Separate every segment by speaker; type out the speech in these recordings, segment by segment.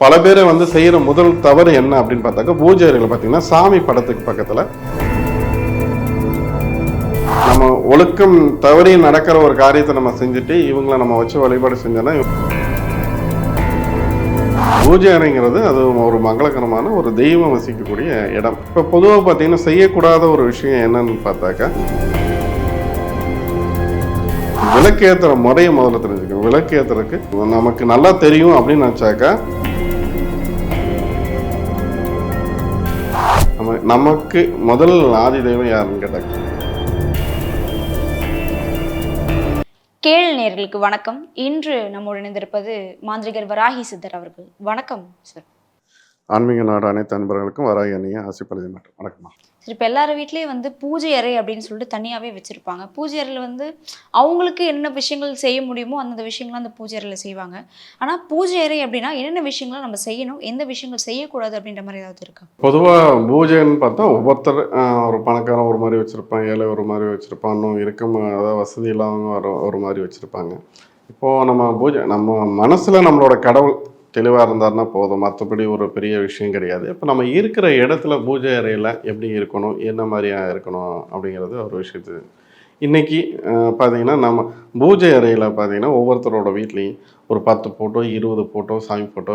Speaker 1: பல பேரை வந்து செய்கிற முதல் தவறு என்ன அப்படின்னு பார்த்தாக்கா பூஜை பார்த்தீங்கன்னா சாமி படத்துக்கு பக்கத்தில் நம்ம ஒழுக்கம் தவறி நடக்கிற ஒரு காரியத்தை நம்ம செஞ்சுட்டு இவங்கள நம்ம வச்சு வழிபாடு செஞ்சோன்னா பூஜை அறைங்கிறது அது ஒரு மங்களகரமான ஒரு தெய்வம் வசிக்கக்கூடிய இடம். இப்போ பொதுவாக பார்த்தீங்கன்னா செய்யக்கூடாத ஒரு விஷயம் என்னன்னு பார்த்தாக்கா விளக்கேற்றுற முறையை முதல்ல தெரிஞ்சுக்கணும். விளக்கேற்றுறதுக்கு நமக்கு நல்லா தெரியும் அப்படின்னு நினச்சாக்கா நமக்கு முதல் ஆதி தெய்வம் யாருன்னு கேட்டாக்க
Speaker 2: கேள் நேர்களுக்கு வணக்கம். இன்று நம்மோடு இணைந்திருப்பது மாந்திரிகர் வராகி சித்தர் அவர்கள். வணக்கம் சார்
Speaker 1: ஆன்மீக நாடு அனைத்து அன்பர்களுக்கும் வராகி அணிய ஆசைப்படுது மட்டும் வணக்கம்மா.
Speaker 2: இப்போ எல்லார் வீட்லேயும் வந்து பூஜை அறை அப்படின்னு சொல்லிட்டு தனியாகவே வச்சுருப்பாங்க. பூஜை அறையில் வந்து அவங்களுக்கு என்ன விஷயங்கள் செய்ய முடியுமோ அந்தந்த விஷயங்கள்லாம் அந்த பூஜை அறையில் செய்வாங்க. ஆனால் பூஜை அறை அப்படின்னா என்னென்ன விஷயங்கள்லாம் நம்ம செய்யணும் எந்த விஷயங்கள் செய்யக்கூடாது அப்படின்ற மாதிரி ஏதாவது இருக்கா?
Speaker 1: பொதுவாக பூஜைன்னு பார்த்தா ஒவ்வொருத்தர் ஒரு பணக்காரன் ஒரு மாதிரி வச்சுருப்பான் ஏழை ஒரு மாதிரி வச்சுருப்பான் இன்னும் இருக்க அதாவது வசதி இல்லாதவங்க ஒரு ஒரு மாதிரி வச்சுருப்பாங்க. இப்போது நம்ம பூஜை நம்ம மனசில் நம்மளோட கடவுள் தெளிவாக இருந்தாருன்னா போதும். மற்றபடி ஒரு பெரிய விஷயம் கிடையாது. இப்போ நம்ம இருக்கிற இடத்துல பூஜை அறையில் எப்படி இருக்கணும்? என்ன மாதிரியா இருக்கணும்? அப்படிங்கிறது ஒரு விஷயத்து. இன்றைக்கி பார்த்திங்கன்னா பார்த்தீங்கன்னா நம்ம பூஜை அறையில் பார்த்தீங்கன்னா ஒவ்வொருத்தரோட வீட்லேயும் ஒரு பத்து ஃபோட்டோ இருபது ஃபோட்டோ சாமி ஃபோட்டோ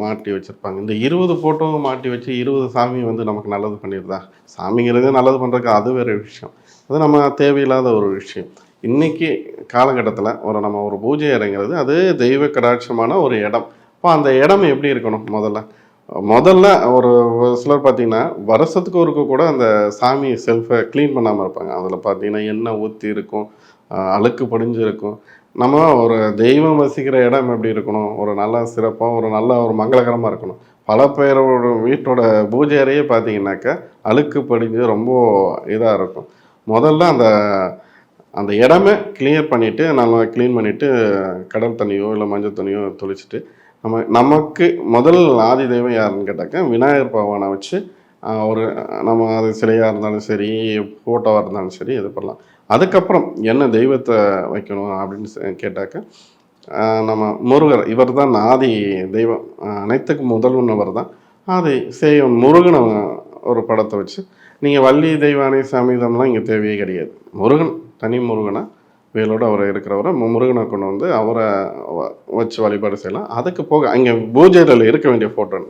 Speaker 1: மாட்டி வச்சுருப்பாங்க. இந்த இருபது ஃபோட்டோ மாட்டி வச்சு இருபது சாமி வந்து நமக்கு நல்லது பண்ணிடுதா சாமிங்கிறது நல்லது பண்ணுறதுக்கு அது வேறு விஷயம். அது நம்ம தேவையில்லாத ஒரு விஷயம். இன்றைக்கி காலகட்டத்தில் ஒரு நம்ம ஒரு பூஜை அறைங்கிறது அது தெய்வ கடாட்சமான ஒரு இடம். இப்போ அந்த இடம் எப்படி இருக்கணும் முதல்ல? முதல்ல ஒரு சிலர் பார்த்தீங்கன்னா வருஷத்துக்கு ஒருக்க கூட அந்த சாமி செல்ஃபை க்ளீன் பண்ணாமல் இருப்பாங்க. அதில் பார்த்தீங்கன்னா எண்ணெய் ஊற்றி இருக்கும் அழுக்கு படிஞ்சிருக்கும் நம்ம ஒரு தெய்வம் வசிக்கிற இடம் எப்படி இருக்கணும்? ஒரு நல்ல சிறப்பாக ஒரு நல்ல ஒரு மங்களகரமாக இருக்கணும். பல பேரோட வீட்டோட பூஜை அறையே பார்த்தீங்கன்னாக்கா அழுக்கு படிஞ்சு ரொம்ப இதாக இருக்கும். முதல்ல அந்த அந்த இடமே கிளியர் பண்ணிவிட்டு நல்லா க்ளீன் பண்ணிவிட்டு கடல் தண்ணியோ இல்லை மஞ்சள் தண்ணியோ தொளிச்சுட்டு நம்ம நமக்கு முதல் ஆதி தெய்வம் யாருன்னு கேட்டாக்க விநாயகர் பகவானை வச்சு ஒரு நம்ம அது சிலையாக இருந்தாலும் சரி ஃபோட்டோவாக இருந்தாலும் சரி இது பண்ணலாம். அதுக்கப்புறம் என்ன தெய்வத்தை வைக்கணும் அப்படின்னு கேட்டாக்க நம்ம முருகர் இவர் தான் ஆதி தெய்வம். அனைத்துக்கும் முதல்வனவர் தான். ஆதி செய்வன் முருகனை ஒரு படத்தை வச்சு நீங்கள் வள்ளி தெய்வானை சமீதம்லாம் இங்கே தேவையே கிடையாது. முருகன் தனி முருகனாக வேலோடு அவர் இருக்கிறவரை முருகனை கொண்டு வந்து அவரை வ- வச்சு வழிபாடு செய்யலாம். அதுக்கு போக அங்கே பூஜையில் இருக்க வேண்டிய ஃபோட்டோ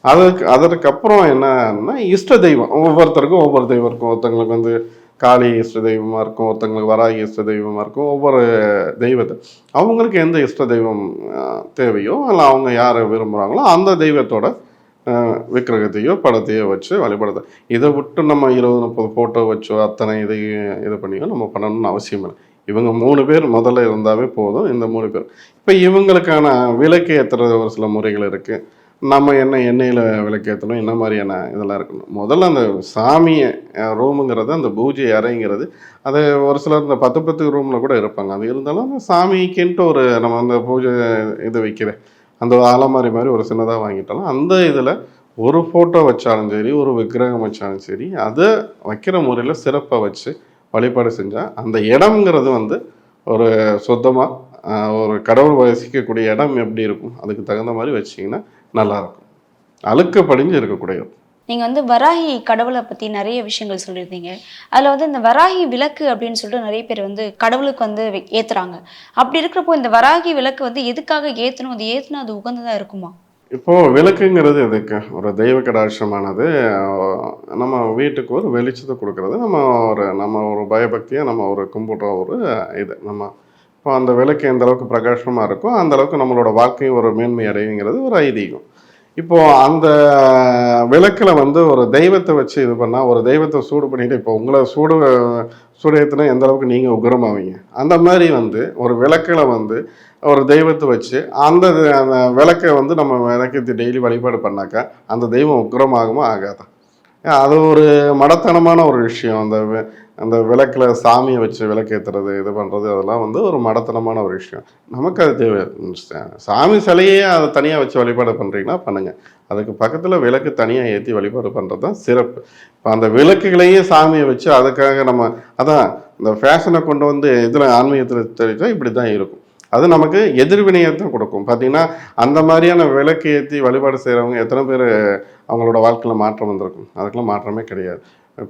Speaker 1: அதுக்கு அதற்கப்புறம் என்னன்னா இஷ்ட தெய்வம். ஒவ்வொருத்தருக்கும் ஒவ்வொரு தெய்வம் இருக்கும். ஒருத்தங்களுக்கு வந்து காளி இஷ்ட தெய்வமாக இருக்கும். ஒருத்தங்களுக்கு வராகி இஷ்ட தெய்வமாக இருக்கும். ஒவ்வொரு தெய்வத்தை. அவங்களுக்கு எந்த இஷ்ட தெய்வம் தேவையோ இல்லை அவங்க யாரை விரும்புகிறாங்களோ அந்த தெய்வத்தோட விக்கிரகத்தையோ படத்தையோ வச்சு வழிபடுது இதை விட்டு நம்ம இருபது முப்பது ஃபோட்டோ வச்சோ அத்தனை இதையும் இது பண்ணியோ நம்ம பண்ணணும்னு அவசியம் இல்லை. இவங்க மூணு பேர் முதல்ல இருந்தாவே போதும் இந்த மூணு பேர். இப்போ இவங்களுக்கான விலக்கு ஏற்றுறது ஒரு சில முறைகள் இருக்குது நம்ம என்ன எண்ணெயில் விளக்கு ஏற்றணும் என்ன மாதிரியான இதெல்லாம் இருக்கணும்? முதல்ல அந்த சாமியை ரூமுங்கிறது அந்த பூஜை அறைங்கிறது அது ஒரு சிலர் இந்த பத்து பத்து ரூமில் கூட இருப்பாங்க. அது இருந்தாலும் அந்த சாமிக்குன்ட்டு ஒரு நம்ம அந்த பூஜை இது வைக்கிற அந்த அலமாரி மாதிரி ஒரு சின்னதாக வாங்கிட்டாலும் அந்த இதில் ஒரு ஃபோட்டோ வச்சாலும் சரி ஒரு விக்கிரகம் வச்சாலும் சரி அதை வைக்கிற முறையில் சிறப்பாக வச்சு வழிபாடு செஞ்சால் அந்த இடம்ங்கிறது வந்து ஒரு சுத்தமாக ஒரு கடவுள் வசிக்கக்கூடிய இடம் எப்படி இருக்கும்? அதுக்கு தகுந்த மாதிரி வச்சிங்கன்னா நல்லாயிருக்கும் அழுக்க படிஞ்சு இருக்கக்கூடிய
Speaker 2: நீங்கள் வந்து வராகி கடவுளை பற்றி நிறைய விஷயங்கள் சொல்லியிருந்தீங்க. அதில் வந்து இந்த வராகி விளக்கு அப்படின்னு சொல்லிட்டு நிறைய பேர் வந்து கடவுளுக்கு வந்து ஏற்றுறாங்க அப்படி இருக்கிறப்போ இந்த வராகி விளக்கு வந்து எதுக்காக ஏற்றணும் அது ஏற்றுனா அது உகந்ததாக இருக்குமா?
Speaker 1: இப்போது விளக்குங்கிறது எதுக்கு? ஒரு தெய்வ கடாட்சமானது நம்ம வீட்டுக்கு ஒரு வெளிச்சத்தை கொடுக்கறது நம்ம ஒரு நம்ம ஒரு பயபக்தியாக நம்ம ஒரு கும்பிட்ற ஒரு இது. நம்ம இப்போ அந்த விளக்கு எந்த அளவுக்கு பிரகாசமாக இருக்கோ அந்த அளவுக்கு நம்மளோட வாழ்க்கையும் ஒரு மேன்மை அடையுங்கிறது ஒரு ஐதீகம். இப்போது அந்த விளக்கில் வந்து ஒரு தெய்வத்தை வச்சு இது பண்ணால் ஒரு தெய்வத்தை சூடு பண்ணிட்டு இப்போ உங்களை சூடு சூடு எந்த அளவுக்கு நீங்கள் உக்ரமாவீங்க அந்த மாதிரி வந்து ஒரு விளக்கில் வந்து ஒரு தெய்வத்தை வச்சு அந்த அந்த விளக்கை வந்து நம்ம விளக்கத்தை டெய்லி வழிபாடு பண்ணாக்கா அந்த தெய்வம் உக்கிரமாகுமா ஆகாதான் அது ஒரு மடத்தனமான ஒரு விஷயம். அந்த அந்த விளக்கில் சாமியை வச்சு விளக்கேற்றுறது இது பண்ணுறது அதெல்லாம் வந்து ஒரு மடத்தனமான ஒரு விஷயம். நமக்கு அது தேவை. சா- சாமி சிலையே அதை தனியாக வச்சு வழிபாடு பண்ணுறீங்கன்னா பண்ணுங்கள் அதுக்கு பக்கத்தில் விளக்கு தனியாக ஏற்றி வழிபாடு பண்ணுறது தான் சிறப்பு. இப்போ அந்த விளக்குகளையே சாமியை வச்சு அதுக்காக நம்ம அதான் இந்த ஃபேஷனை கொண்டு வந்து இதில் ஆன்மீகத்தில் தெரிவித்தா இப்படி தான் இருக்கும். அது நமக்கு எதிர்வினையை தான் கொடுக்கும். பார்த்தீங்கன்னா அந்த மாதிரியான விளக்கு ஏற்றி வழிபாடு செய்கிறவங்க எத்தனை பேர் அவங்களோட வாழ்க்கையில் மாற்றம் வந்திருக்கும்? அதுக்கெல்லாம் மாற்றமே கிடையாது.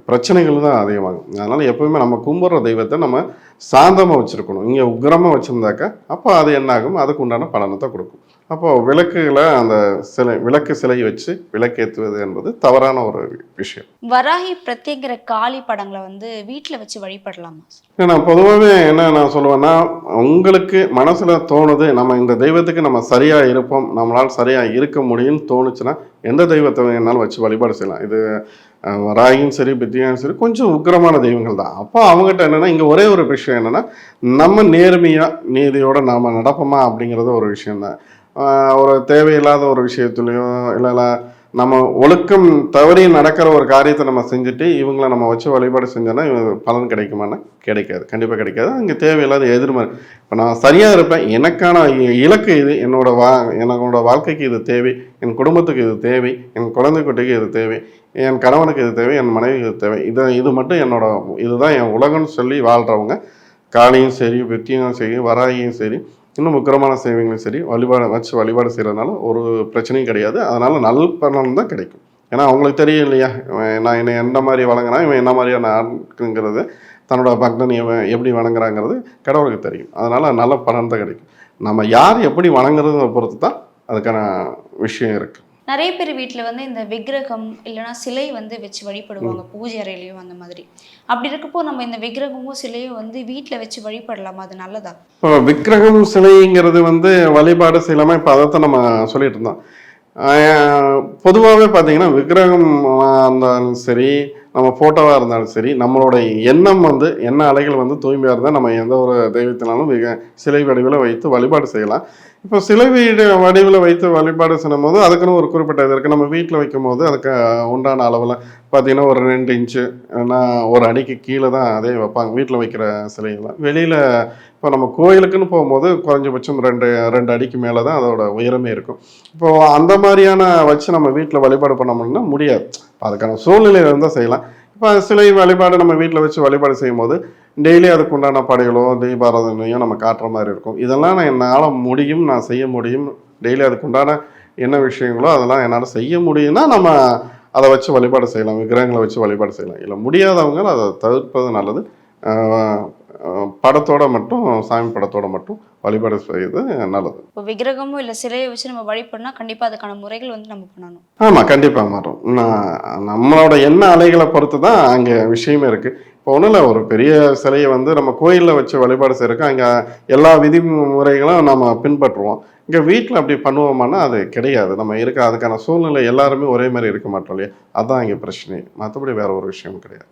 Speaker 1: பிரச்சனைகள் தான் அதிகமாகும். அதனால் எப்பவுமே நம்ம கும்பிட்ற தெய்வத்தை நம்ம சாந்தமாக வச்சுருக்கணும். இங்கே உக்ரமாக வச்சுருந்தாக்கா அப்போ அது என்ன ஆகும் அதுக்கு உண்டான பலனை தான் கொடுக்கும். அப்போது விளக்குகளை அந்த சிலை விளக்கு சிலையை வச்சு விளக்கேற்றுவது என்பது தவறான ஒரு விஷயம்.
Speaker 2: வராகி பிரத்யேகிற காளி படங்களை வந்து வீட்டில் வச்சு வழிபடலாமா?
Speaker 1: நான் பொதுவாகவே என்ன நான் சொல்லுவேன்னா உங்களுக்கு மனசில் தோணுது நம்ம இந்த தெய்வத்துக்கு நம்ம சரியாக இருப்போம் நம்மளால் சரியாக இருக்க முடியும்னு தோணுச்சுன்னா எந்த தெய்வத்தை வேணாலும் வச்சு வழிபாடு செய்யலாம். இது அஹ், வராகியும் சரி பித்தியும் சரி கொஞ்சம் உக்கிரமான தெய்வங்கள் தான். அப்போ அவங்ககிட்ட என்னென்னா இங்கே ஒரே ஒரு விஷயம் என்னென்னா நம்ம நேர்மையாக நீதியோடு நாம் நடப்போமா அப்படிங்கிறது ஒரு விஷயம்தான். ஆஹ், ஒரு தேவையில்லாத ஒரு விஷயத்துலையோ இல்லை நம்ம ஒழுக்கம் தவறி நடக்கிற ஒரு காரியத்தை நம்ம செஞ்சுட்டு இவங்கள நம்ம வச்சு வழிபாடு செஞ்சோன்னா இவங்க பலன் கிடைக்குமானா? கிடைக்காது. கண்டிப்பாக கிடைக்காது. அங்கே தேவையில்லாத எதிர்மறை. இப்போ நான் சரியாக இருப்பேன். எனக்கான இ- இலக்கு இது. என்னோட வா என்னோட வாழ்க்கைக்கு இது தேவை. என் குடும்பத்துக்கு இது தேவை. என் குழந்தை குட்டிக்கு இது தேவை. என் கணவனுக்கு இது தேவை. என் மனைவிக்கு இது தேவை. இதை இது மட்டும் என்னோட இதுதான் என் உலகம்னு சொல்லி வாழ்கிறவங்க காளியும் சரி வெற்றியும் சரி வராகியும் சரி இன்னும் முக்கிரமான சேவைகளும் சரி வழிபாடு வச்சு வழிபாடு செய்கிறதுனால ஒரு பிரச்சனையும் கிடையாது. அதனால் நல் பலன் தான் கிடைக்கும். ஏன்னா அவங்களுக்கு தெரியும் இல்லையா? நான் என்னை எந்த மாதிரி வழங்கினா இவன் என்ன மாதிரியான ஆளுங்கிறது தன்னோட பக்தன் இவன் எப்படி வணங்குறாங்கிறது கடவுளுக்கு தெரியும். அதனால் நல்ல பலன் தான் கிடைக்கும். நம்ம யார் எப்படி வணங்குறத பொறுத்து தான் அதுக்கான விஷயம் இருக்குது
Speaker 2: நிறைய பேர் வீட்டில் வந்து இந்த விக்கிரகம் இல்லைன்னா சிலை வந்து வச்சு வழிபடுவாங்க பூஜை அறையிலையும் அந்த மாதிரி. அப்படி இருக்கப்போ நம்ம இந்த விக்கிரகமும் சிலையும் வந்து வீட்டில் வச்சு வழிபடலாமா? அது நல்லதா?
Speaker 1: இப்போ விக்கிரகம் சிலைங்கிறது வந்து வழிபாடு செய்யலாமா? இப்போ அதைத்தான் நம்ம சொல்லிட்டு இருந்தோம். பொதுவாகவே பார்த்தீங்கன்னா விக்கிரகம் இருந்தாலும் சரி நம்ம ஃபோட்டோவாக இருந்தாலும் சரி நம்மளோட எண்ணம் வந்து எண்ண அலைகள் வந்து தூய்மையாக இருந்தால் நம்ம எந்த ஒரு தெய்வத்தினாலும் சிலை வடிவில் வைத்து வழிபாடு செய்யலாம். இப்போ சிலை வீடு வடிவில் வைத்து வழிபாடு செய்யும் போது அதுக்குன்னு ஒரு குறிப்பிட்ட இது இருக்குது நம்ம வீட்டில் வைக்கும் போது அதுக்கு உண்டான அளவில் பார்த்தீங்கன்னா ஒரு ரெண்டு இன்ச்சு ஏன்னா ஒரு அடிக்கு கீழே தான் அதே வைப்பாங்க. வீட்டில் வைக்கிற சிலைகள்லாம் வெளியில் இப்போ நம்ம கோயிலுக்குன்னு போகும்போது குறைஞ்சபட்சம் ரெண்டு ரெண்டு அடிக்கு மேலே தான் அதோட உயரமே இருக்கும். இப்போது அந்த மாதிரியான வச்சு நம்ம வீட்டில் வழிபாடு பண்ண முடியும்னா முடியாது அதுக்கான சூழ்நிலையில் இருந்தால் செய்யலாம். இப்போ சிலை வழிபாடு நம்ம வீட்டில் வச்சு வழிபாடு செய்யும்போது டெய்லி அதுக்கு உண்டான படைகளோ தீபாராதனையோ நம்ம காட்டுற மாதிரி இருக்கும். இதெல்லாம் நான் என்னால் முடியும் நான் செய்ய முடியும். டெய்லி அதுக்கு உண்டான என்ன விஷயங்களோ அதெல்லாம் என்னால் செய்ய முடியும்னா நம்ம அதை வச்சு வழிபாடு செய்யலாம் விக்கிரகங்களை வச்சு வழிபாடு செய்யலாம். இல்லை முடியாதவங்க அதை தவிர்ப்பது நல்லது. படத்தோட மட்டும் சாமி படத்தோட மட்டும் வழிபாடு செய்வது நல்லது.
Speaker 2: இப்போ விக்கிரகமும் இல்லை சிலையை வச்சு நம்ம வழிபடனா கண்டிப்பாக அதுக்கான முறைகள் வந்து நம்ம பண்ணணும்.
Speaker 1: ஆமாம் கண்டிப்பாக மாறும். நம்மளோட எண்ண அலைகளை பொறுத்து தான் அங்கே விஷயமே இருக்குது இப்போ ஒன்றும் இல்லை ஒரு பெரிய சிலையை வந்து நம்ம கோயிலில் வச்சு வழிபாடு செய்யறதுக்கு அங்கே எல்லா விதிமுறைகளும் நம்ம பின்பற்றுவோம். இங்கே வீட்டில் அப்படி பண்ணுவோமானா அது கிடையாது. நம்ம இருக்க அதுக்கான சூழ்நிலை எல்லாருமே ஒரே மாதிரி இருக்க மாட்டோம் இல்லையா? அதான் இங்கே பிரச்சனை. மற்றபடி வேற ஒரு விஷயம் கிடையாது.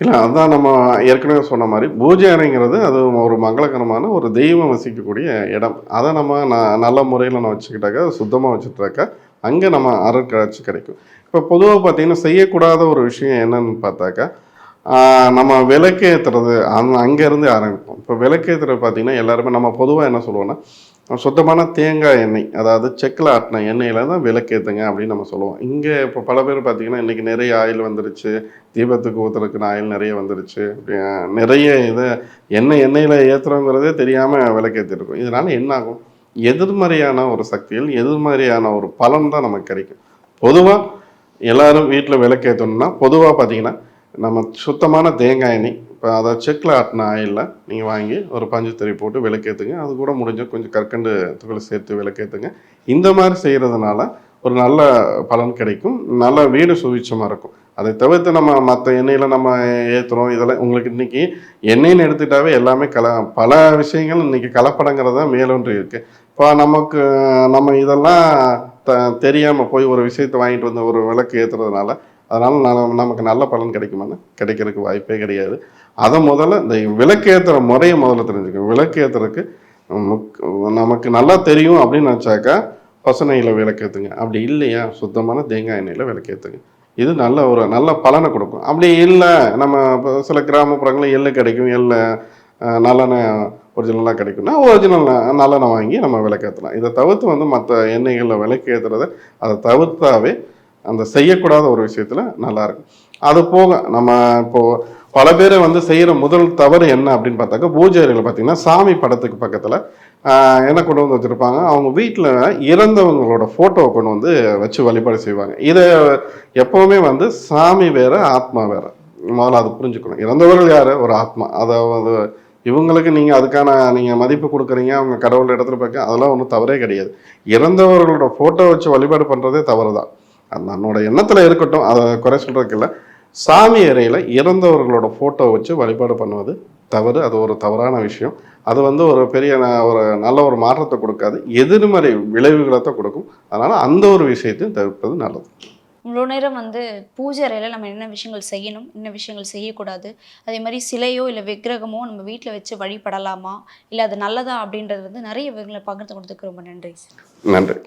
Speaker 1: இல்லை அதுதான் நம்ம ஏற்கனவே சொன்ன மாதிரி பூஜை அறைங்கிறது அது ஒரு மங்களகரமான ஒரு தெய்வம் வசிக்கக்கூடிய இடம். அதை நம்ம ந நல்ல முறையில் நம்ம வச்சுக்கிட்டாக்க சுத்தமாக வச்சுட்டாக்கா அங்கே நம்ம அருட்காட்சி கிடைக்கும். இப்போ பொதுவாக பார்த்தீங்கன்னா செய்யக்கூடாத ஒரு விஷயம் என்னன்னு பார்த்தாக்கா நம்ம விளக்கேற்றுறது அந் அங்கேருந்து ஆரம்பிப்போம். இப்போ விளக்கேற்றுறது பார்த்தீங்கன்னா எல்லாருமே நம்ம பொதுவாக என்ன சொல்லுவோம்னா சுத்தமான தேங்காய் எண்ணெய் அதாவது செக்கில் ஆட்டின எண்ணெயில் தான் விளக்கேற்றுங்க அப்படின்னு நம்ம சொல்லுவோம். இங்கே இப்போ பல பேர் பார்த்தீங்கன்னா இன்றைக்கி நிறைய ஆயில் வந்துருச்சு. தீபத்துக்கு ஊற்றுறதுக்குன்னு ஆயில் நிறைய வந்துருச்சு. நிறைய இதை எண்ணெய் எண்ணெயில் ஏற்றுறோங்கிறதே தெரியாமல் விளக்கேற்றிருக்கும் இதனால் என்ன ஆகும் எதிர்மறையான ஒரு சக்திகள் எதிர்மறையான ஒரு பலன் தான் நமக்கு கிடைக்கும். பொதுவாக எல்லோரும் வீட்டில் விளக்கேற்றணும்னா பொதுவாக பார்த்தீங்கன்னா நம்ம சுத்தமான தேங்காய் எண்ணெய் இப்போ அதை செக்கில் ஆட்டின ஆயிலில் நீங்கள் வாங்கி ஒரு பஞ்சு போட்டு விளக்கேற்றுங்க அது கூட முடிஞ்சால் கொஞ்சம் கற்கண்டு துகளை சேர்த்து விளக்கேற்றுங்க இந்த மாதிரி செய்கிறதுனால ஒரு நல்ல பலன் கிடைக்கும். நல்ல வீடு சுவிச்சமாக இருக்கும். அதை தவிர்த்து நம்ம மற்ற எண்ணெயில் நம்ம ஏற்றுறோம் இதெல்லாம் உங்களுக்கு இன்றைக்கி எண்ணெய்னு எடுத்துக்கிட்டாவே எல்லாமே கல பல விஷயங்கள் இன்றைக்கி கலப்படங்கிறது தான் மேலொன்று இருக்குது இப்போ நமக்கு நம்ம இதெல்லாம் த தெரியாமல் போய் ஒரு விஷயத்தை வாங்கிட்டு வந்து ஒரு விளக்கு ஏற்றுறதுனால அதனால் ந- நமக்கு நல்ல பலன் கிடைக்குமான்னு கிடைக்கிறதுக்கு வாய்ப்பே கிடையாது. அதை முதல்ல இந்த விளக்கேற்றுற முறையை முதல்ல தெரிஞ்சுக்கணும். விளக்கு ஏற்றுறதுக்கு முக்- நமக்கு நல்லா தெரியும் அப்படின்னு நினச்சாக்கா பசுனையில் விளக்கேற்றுங்க அப்படி இல்லையா? சுத்தமான தேங்காய் எண்ணெயில் விளக்கேற்றுங்க இது நல்ல ஒரு நல்ல பலனை கொடுக்கும். அப்படி இல்லை நம்ம இப்போ சில கிராமப்புறங்களில் எள்ளு கிடைக்கும். எள்ளு நல்லெண்ணெய் ஒரிஜினலாக கிடைக்கும்னா ஒரிஜினல் நல்லெண்ணெய் வாங்கி நம்ம விளக்கேற்றலாம் இதை தவிர்த்து வந்து மற்ற எண்ணெய்களில் விளக்கேற்றுறத அதை தவிர்த்தாவே அந்த செய்யக்கூடாத ஒரு விஷயத்தில் நல்லாயிருக்கும் அது போக நம்ம இப்போது பல பேர் வந்து செய்கிற முதல் தவறு என்ன அப்படின்னு பார்த்தாக்கா பூஜை அறையில் பார்த்தீங்கன்னா சாமி படத்துக்கு பக்கத்தில் என்ன கொண்டு வந்து வச்சுருப்பாங்க அவங்க வீட்டில் இறந்தவங்களோட ஃபோட்டோவை கொண்டு வந்து வச்சு வழிபாடு செய்வாங்க. இதை எப்போவுமே வந்து சாமி வேறு ஆத்மா வேறு. முதல்ல அது புரிஞ்சுக்கணும். இறந்தவர்கள் யார்? ஒரு ஆத்மா. அதாவது இவங்களுக்கு நீங்கள் அதுக்கான நீங்கள் மதிப்பு கொடுக்குறீங்க அவங்க கடவுள் இடத்துல பார்க்க அதெல்லாம் ஒன்றும் தவறே கிடையாது. இறந்தவர்களோட ஃபோட்டோ வச்சு வழிபாடு பண்ணுறதே தவறு தான் அது நம்மளோட எண்ணத்தில் இருக்கட்டும் அதை குறை சொல்கிறதுக்கு இல்லை. சாமி அறையில் இறந்தவர்களோட ஃபோட்டோ வச்சு வழிபாடு பண்ணுவது தவறு அது ஒரு தவறான விஷயம். அது வந்து ஒரு பெரிய ஒரு நல்ல ஒரு மாற்றத்தை கொடுக்காது. எதிர்மறை விளைவுகளை தான் கொடுக்கும். அதனால் அந்த ஒரு விஷயத்தையும் தவிர்ப்பது நல்லது.
Speaker 2: இவ்வளோ நேரம் வந்து பூஜை அறையில் நம்ம என்ன விஷயங்கள் செய்யணும் என்ன விஷயங்கள் செய்யக்கூடாது அதே மாதிரி சிலையோ இல்லை விக்கிரகமோ நம்ம வீட்டில் வச்சு வழிபடலாமா? இல்லை அது நல்லதா அப்படின்றது வந்து நிறைய விஷயங்களை பகிர்ந்து கொடுத்துக்கு ரொம்ப நன்றி. சார்
Speaker 1: நன்றி.